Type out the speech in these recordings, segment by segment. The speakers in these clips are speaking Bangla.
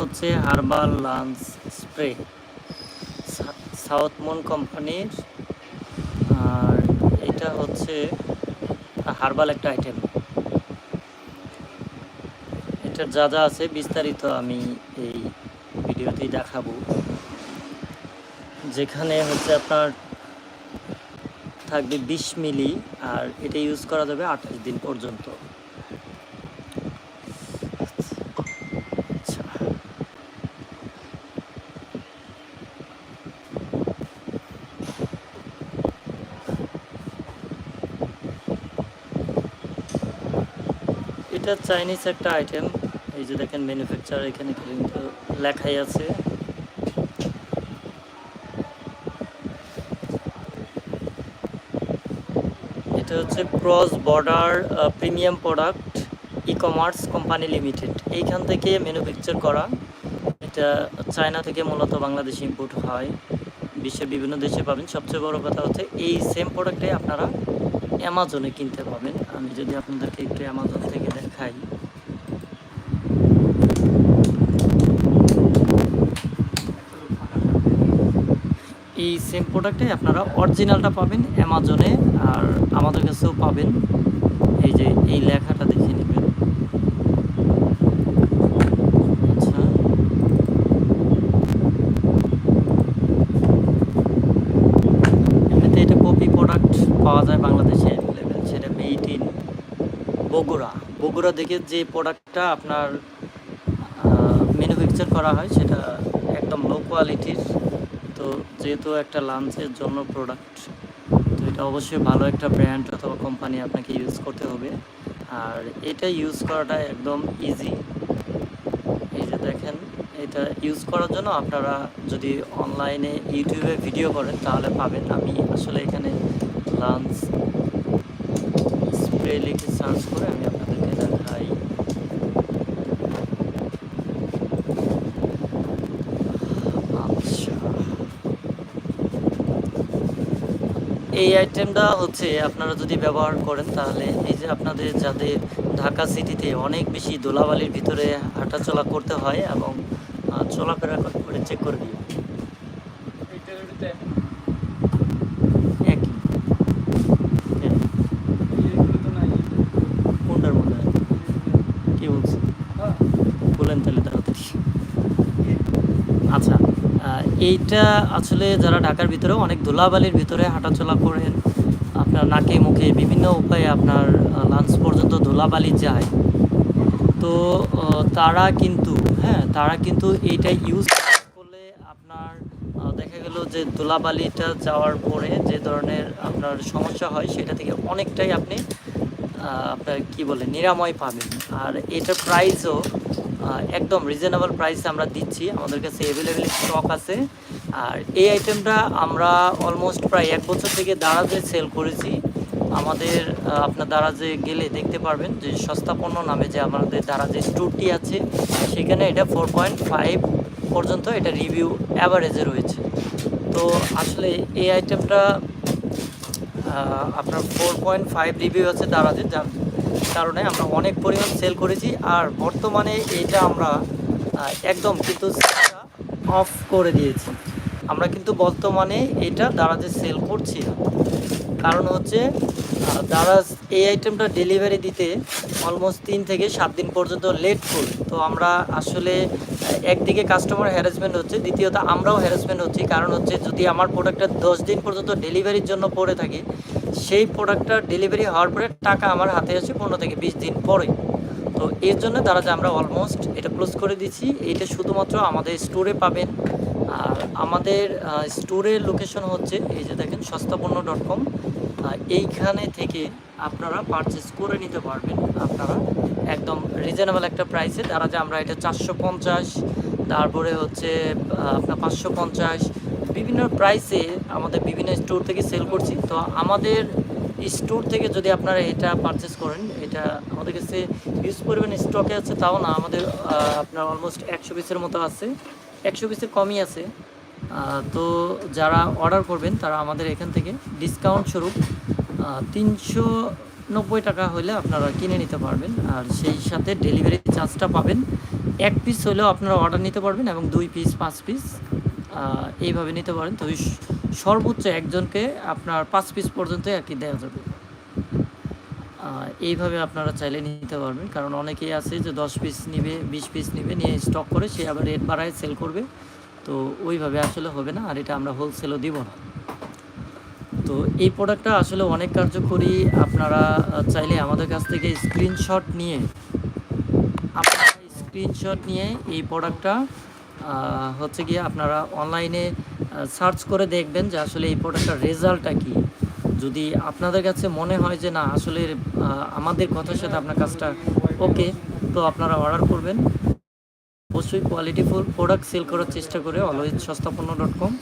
হচ্ছে herbal lunch spray south moon কোম্পানির আর এটা হচ্ছে হার্বাল একটা আইটেম এটার যা যা আছে বিস্তারিত আমি এই ভিডিওতেই দেখাবো। যেখানে হচ্ছে আপনার থাকবে বিশ মিলি, আর এটা ইউজ করা যাবে আঠাশ দিন পর্যন্ত আচ্ছা এটা চাইনিজ একটা আইটেম এই যে দেখেন ম্যানুফ্যাকচার এখানে কিন্তু লেখাই আছে। এটা হচ্ছে cross border premium product e commerce company limited এইখান থেকে ম্যানুফ্যাকচার করা। এটা চায়না থেকে মূলত বাংলাদেশে ইম্পোর্ট হয়। বিশ্বের বিভিন্ন দেশে পাবেন। সবচেয়ে বড় কথা হচ্ছে এই সেম প্রোডাক্টটাই আপনারা অ্যামাজনে কিনতে পাবেন। আমি যদি আপনাদেরকে একটু অ্যামাজন থেকে দেখাই এই সেম প্রোডাক্টে আপনারা অরিজিনালটা পাবেন অ্যামাজনে আর আমাদের কাছেও পাবেন। এই যে, এই লেখাটা দেখে নেবেন। আচ্ছা। এমনিতে এটা কপি প্রোডাক্ট পাওয়া যায় বাংলাদেশে অ্যাভেলেবেল সেটা মেড ইন বগুড়া। বগুড়া থেকে যে প্রোডাক্টটা আপনার ম্যানুফ্যাকচার করা হয় সেটা একদম লো কোয়ালিটির তো যেহেতু একটা লাঞ্চের জন্য প্রোডাক্ট তো এটা অবশ্যই ভালো একটা ব্র্যান্ড অথবা কোম্পানি আপনাকে ইউজ করতে হবে। আর এটা ইউজ করাটা একদম ইজি এই যে দেখেন, এটা ইউজ করার জন্য আপনারা যদি অনলাইনে ইউটিউবে ভিডিও করেন, তাহলে পাবেন। আমি আসলে এখানে লাঞ্চ স্প্রে লিখে সার্চ করে আমি আপনাদেরকে দেখাই আচ্ছা এই আইটেমটা হচ্ছে আপনারা যদি ব্যবহার করেন তাহলে এই যে আপনাদের যাদের ঢাকা সিটিতে অনেক বেশি দোলাবালির ভিতরে হাঁটাচলা করতে হয় এবং চলাফেরা করে চেক করে দিই হ্যাঁ, কি বলছে বলেন তাহলে তাড়াতাড়ি আচ্ছা আহ, এইটা আসলে যারা ঢাকার ভিতরে অনেক ধুলাবালির ভিতরে হাঁটাচলা করেন আপনার নাকে মুখে বিভিন্ন উপায়ে আপনার লাঞ্চ পর্যন্ত ধুলাবালি যায়, তো তারা কিন্তু হ্যাঁ তারা কিন্তু এইটা ইউজ করলে আপনার দেখা গেল যে ধুলাবালিটা যাওয়ার পরে যে ধরনের আপনার সমস্যা হয় সেটা থেকে অনেকটাই আপনি আপনার কি বলে, নিরাময় পাবেন। আর এটার প্রাইসও একদম রিজনেবল প্রাইসে আমরা দিচ্ছি। আমাদের কাছে অ্যাভেলেবেল স্টক আছে। আর এই আইটেমটা আমরা অলমোস্ট প্রায় এক বছর থেকে দারাজে সেল করেছি। আমাদের আপনার দারাজে গেলে দেখতে পারবেন যে সস্তা পণ্য নামে যে আমাদের দারাজে স্টোরটি আছে, সেখানে এটা ফোর পয়েন্ট ফাইভ পর্যন্ত এটা রিভিউ অ্যাভারেজে রয়েছে। তো আসলে এই আইটেমটা আপনার ফোর পয়েন্ট ফাইভ রিভিউ আছে দাঁড়াতে যার কারণে আমরা অনেক পরিমাণ সেল করেছি আর বর্তমানে এইটা আমরা একদম কিন্তু অফ করে দিয়েছি। আমরা কিন্তু বর্তমানে এটা দারাজে সেল করছি না। কারণ হচ্ছে দারাজ এই আইটেমটা ডেলিভারি দিতে অলমোস্ট তিন থেকে সাত দিন পর্যন্ত লেট করে তো আমরা আসলে একদিকে কাস্টমার হ্যারাসমেন্ট হচ্ছে, দ্বিতীয়ত আমরাও হ্যারাসমেন্ট হচ্ছি। কারণ হচ্ছে, যদি আমার প্রোডাক্টটা দশ দিন পর্যন্ত ডেলিভারির জন্য পড়ে থাকে সেই প্রোডাক্টটা ডেলিভারি হওয়ার পরে টাকা আমার হাতে আসে পনেরো থেকে বিশ দিন পরে। তো এর জন্য তারা যে আমরা অলমোস্ট এটা ক্লোজ করে দিচ্ছি। এটা শুধুমাত্র আমাদের স্টোরে পাবেন। আর আমাদের স্টোরের লোকেশন হচ্ছে এই যে দেখেন সস্তাপন্ন ডট কম এইখানে থেকে আপনারা পারচেস করে নিতে পারবেন। আপনারা একদম রিজনেবল একটা প্রাইসে তারা যে আমরা এটা চারশো পঞ্চাশ, তারপরে হচ্ছে আপনার পাঁচশো পঞ্চাশ বিভিন্ন প্রাইসে আমাদের বিভিন্ন স্টোর থেকে সেল করছি। তো আমাদের স্টোর থেকে যদি আপনারা এটা পারচেস করেন, এটা আমাদের কাছে ইউজ পরিমাণ স্টকে আছে, তাও না, আমাদের আপনার অলমোস্ট একশো পিসের মতো আছে। একশো পিসের কমই আছে। তো যারা অর্ডার করবেন, তারা আমাদের এখান থেকে ডিসকাউন্ট স্বরূপ তিনশো নব্বই টাকা হলে আপনারা কিনে নিতে পারবেন। আর সেই সাথে ডেলিভারি চার্জটা পাবেন। এক পিস হলেও আপনারা অর্ডার নিতে পারবেন এবং দুই পিস পাঁচ পিস এইভাবে নিতে পারেন। তো সর্বোচ্চ একজনকে আপনার পাঁচ পিস পর্যন্ত আর কি দেওয়া যাবে এইভাবে আপনারা চাইলে নিতে পারবেন। কারণ অনেকেই আছে যে দশ পিস নিবে, বিশ পিস নিবে, নিয়ে স্টক করে, সে আবার রেট বাড়ায় সেল করবে। তো ওইভাবে আসলে হবে না, আর এটা আমরা হোলসেলও দিব না। তো এই প্রোডাক্টটা আসলে অনেক কার্যকরী। আপনারা চাইলে আমাদের কাছ থেকে স্ক্রিনশট নিয়ে, আপনারা স্ক্রিনশট নিয়ে এই প্রোডাক্টটা হচ্ছে গিয়ে আপনারা অনলাইনে সার্চ করে দেখবেন যে আসলে এই প্রোডাক্টটার রেজাল্টটা কী। যদি আপনাদের কাছে মনে হয় যে না, আসলে আমাদের কথার সাথে আপনার কাজটা ওকে তো আপনারা অর্ডার করবেন। অবশ্যই কোয়ালিটিফুল প্রোডাক্ট সেল করার চেষ্টা করে অলওয়েজ সস্তাপন্ন ডট কম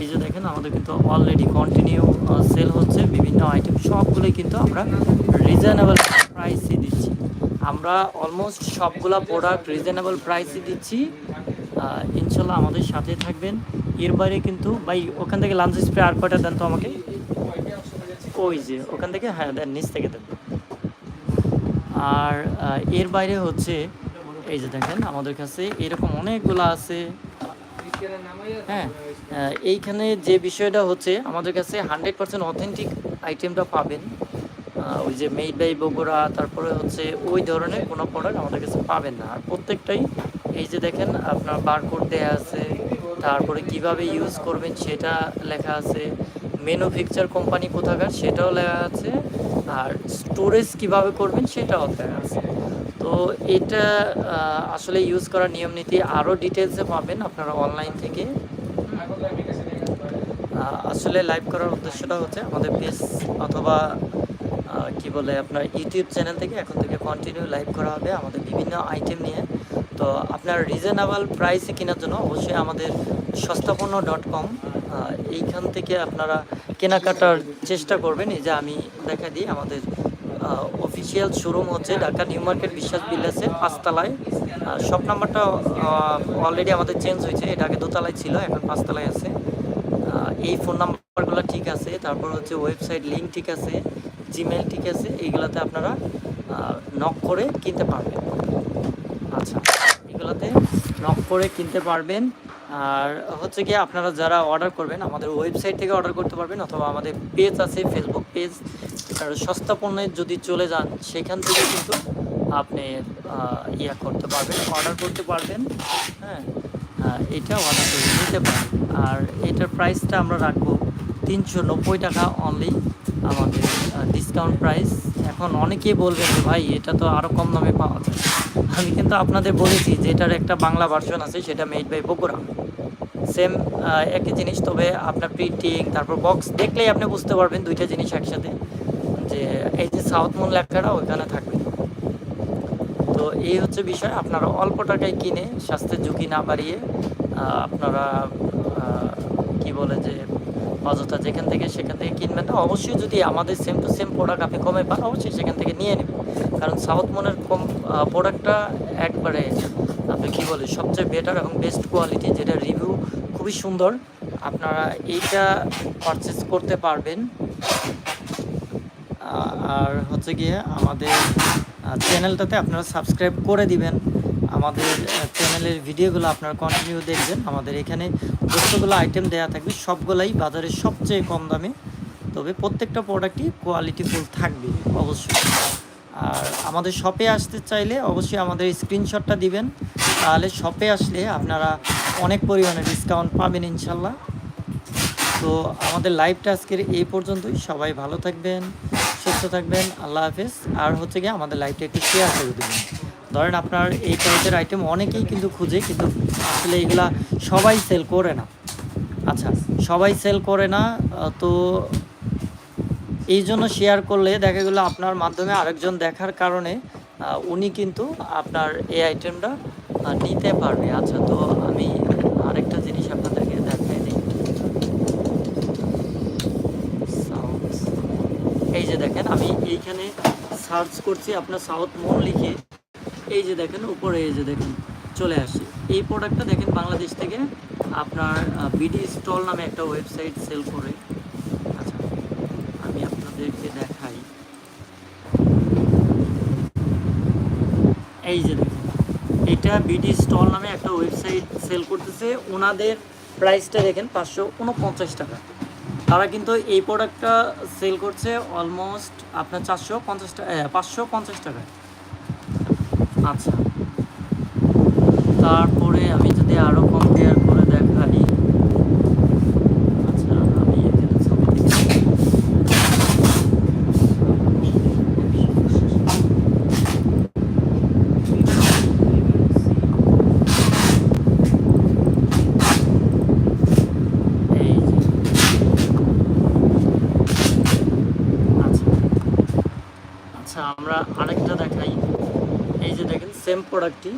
এই যে দেখেন, আমাদের কিন্তু অলরেডি কন্টিনিউ সেল হচ্ছে। বিভিন্ন আইটেম সবগুলোই কিন্তু আমরা রিজনেবল প্রাইসে দিচ্ছি। আমরা অলমোস্ট সবগুলা প্রোডাক্ট রিজনেবল প্রাইসে দিচ্ছি। ইনশাল্লাহ আমাদের সাথে থাকবেন। এর বাইরে কিন্তু, ভাই, ওখান থেকে লাঞ্চ স্প্রে আর কয়টা দেন তো আমাকে? ওই যে, ওখান থেকে হ্যাঁ দেন, নিচ থেকে দেন। আর এর বাইরে হচ্ছে, এই যে দেখেন, আমাদের কাছে এরকম অনেকগুলো আছে। হ্যাঁ এইখানে যে বিষয়টা হচ্ছে, আমাদের কাছে হান্ড্রেড পার্সেন্ট অথেন্টিক আইটেমটা পাবেন। ওই যে মেড বাই বগুড়া, তারপরে হচ্ছে ওই ধরনের কোনো প্রোডাক্ট আমাদের কাছে পাবেন না। আর প্রত্যেকটাই এই যে দেখেন, আপনার বারকোড দেওয়া আছে, তারপরে কীভাবে ইউজ করবেন সেটা লেখা আছে ম্যানুফ্যাকচার কোম্পানি কোথাকার সেটাও লেখা আছে, আর স্টোরেজ কীভাবে করবেন সেটাও লেখা আছে। তো এটা আসলে ইউজ করার নিয়ম নীতি আরও ডিটেলসে পাবেন আপনারা অনলাইন থেকে। আসলে লাইভ করার উদ্দেশ্যটা হচ্ছে আমাদের পেজ অথবা কি বলে আপনার ইউটিউব চ্যানেল থেকে এখন থেকে কন্টিনিউ লাইভ করা হবে আমাদের বিভিন্ন আইটেম নিয়ে। তো আপনার রিজনেবল প্রাইসে কেনার জন্য অবশ্যই আমাদের সস্তাপন্ন ডট কম এইখান থেকে আপনারা কেনাকাটার চেষ্টা করবেন। এই যে আমি দেখা দিই, আমাদের অফিসিয়াল শোরুম হচ্ছে ঢাকা নিউ মার্কেট বিশ্বাস বিল্ডার্সের পাঁচতলায়। শপ নাম্বারটা অলরেডি আমাদের চেঞ্জ হয়েছে। এটা আগে দোতলায় ছিল, এখন পাঁচতলায় আছে। এই ফোন নাম্বারগুলো ঠিক আছে। তারপর হচ্ছে ওয়েবসাইট লিঙ্ক ঠিক আছে জিমেল ঠিক আছে। এইগুলোতে আপনারা নক করে কিনতে পারবেন। আচ্ছা। এগুলোতে নক করে কিনতে পারবেন। আর হচ্ছে কি, আপনারা যারা অর্ডার করবেন, আমাদের ওয়েবসাইট থেকে অর্ডার করতে পারবেন, অথবা আমাদের পেজ আছে ফেসবুক পেজ আর সস্তা পণ্যে যদি চলে যান, সেখান থেকে কিন্তু আপনি ইয়া করতে পারবেন অর্ডার করতে পারবেন। হ্যাঁ এটা অর্ডার করে নিতে পারেন। আর এটার প্রাইসটা আমরা রাখব তিনশো নব্বই টাকা অনলি আমাদের ডিসকাউন্ট প্রাইস এখন অনেকেই বলবেন যে, ভাই, এটা তো আরও কম দামে পাওয়া যায়। আমি কিন্তু আপনাদের বলেছি যে, এটার একটা বাংলা ভার্সন আছে, সেটা মেড বাই বগুড়া সেম একই জিনিস, তবে আপনার প্রিন্টিং তারপর বক্স দেখলেই আপনি বুঝতে পারবেন দুইটা জিনিস একসাথে, যে এই যে সাউথ মুন লেখাটা ওইখানে থাকবে। তো এই হচ্ছে বিষয়, আপনারা অল্প টাকায় কিনে, স্বাস্থ্যের ঝুঁকি না বাড়িয়ে আপনারা কি বলে যে অযথা যেখান থেকে সেখান থেকে কিনবেন। না, অবশ্যই যদি আমাদের সেম টু সেম প্রোডাক্ট আপনি কমে পান, অবশ্যই সেখান থেকে নিয়ে নেবেন। কারণ সাউথ মনের কম প্রোডাক্টটা একবারে, আপনি কি বলে, সবচেয়ে বেটার এবং বেস্ট কোয়ালিটি যেটা রিভিউ খুবই সুন্দর। আপনারা এইটা পারচেস করতে পারবেন। আর হচ্ছে গিয়ে আমাদের চ্যানেলটাতে আপনারা সাবস্ক্রাইব করে দিবেন। আমাদের চ্যানেলের ভিডিওগুলো আপনারা কন্টিনিউ দেখবেন। আমাদের এখানে যতগুলো আইটেম দেওয়া থাকবে, সবগুলাই বাজারে সবচেয়ে কম দামে। তবে প্রত্যেকটা প্রোডাক্টই কোয়ালিটিফুল থাকবে, অবশ্যই। আর আমাদের শপে আসতে চাইলে অবশ্যই আমাদের স্ক্রিনশটটা দিবেন। তাহলে শপে আসলে আপনারা অনেক পরিমাণে ডিসকাউন্ট পাবেন ইনশাল্লাহ। তো আমাদের লাইভটা আজকের এই পর্যন্তই। সবাই ভালো থাকবেন, সুস্থ থাকবেন, আল্লাহ হাফেজ। আর হচ্ছে গিয়ে আমাদের লাইভটা একটু শেয়ার করে দেবেন। ধরেন আপনার এই টাইপের আইটেম অনেকেই কিন্তু খুঁজে, কিন্তু আসলে এগুলা সবাই সেল করে না। আচ্ছা সবাই সেল করে না তো এই জন্য শেয়ার করলে দেখা গেলো আপনার মাধ্যমে আরেকজন দেখার কারণে উনি কিন্তু আপনার এই আইটেমটা নিতে পারবে। আচ্ছা তো আমি আরেকটা জিনিস আপনাদেরকে দেখাই দিই। এই যে দেখেন, আমি এইখানে সার্চ করছি, আপনার সাউথ মন লিখে। এই যে দেখেন, উপরে এই যে দেখেন, চলে আসে। এই প্রোডাক্টটা দেখেন বাংলাদেশ থেকে আপনার বিডি স্টল নামে একটা ওয়েবসাইট সেল করে। আচ্ছা আমি আপনাদেরকে দেখাই। এই যে দেখেন, এটা বিডি স্টল নামে একটা ওয়েবসাইট সেল করতেছে। ওনাদের প্রাইসটা দেখেন পাঁচশো উনপঞ্চাশ টাকা। তারা কিন্তু এই প্রোডাক্টটা সেল করছে অলমোস্ট আপনার চারশো পঞ্চাশ টাকা পাঁচশো পঞ্চাশ টাকায়। আচ্ছা। তারপরে আমি যদি আরও কম্পেয়ার করে দেখাই আচ্ছা আমি। আচ্ছা। আচ্ছা আমরা আরেকটা দেখাই। এই যে দেখেন সেম প্রোডাক্টটি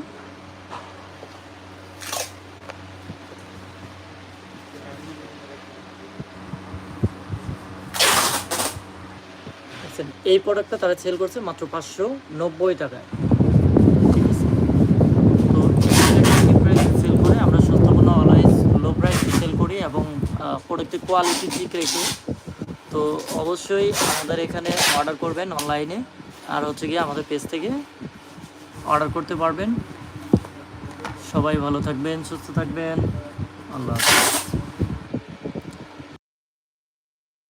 দেখছেন, এই প্রোডাক্টটা তারা সেল করছে মাত্র পাঁচশো নব্বই টাকায়। ঠিক আছে? তো সেল করে আমরা সস্তাপন্ন অলওয়েজ লো প্রাইসে সেল করি এবং প্রোডাক্টের কোয়ালিটি ঠিক রেখে। তো অবশ্যই আমাদের এখানে অর্ডার করবেন অনলাইনে আর হচ্ছে গিয়ে আমাদের পেজ থেকে অর্ডার করতে পারবেন। সবাই ভালো থাকবেন সুস্থ থাকবেন। আল্লাহ হাফেজ।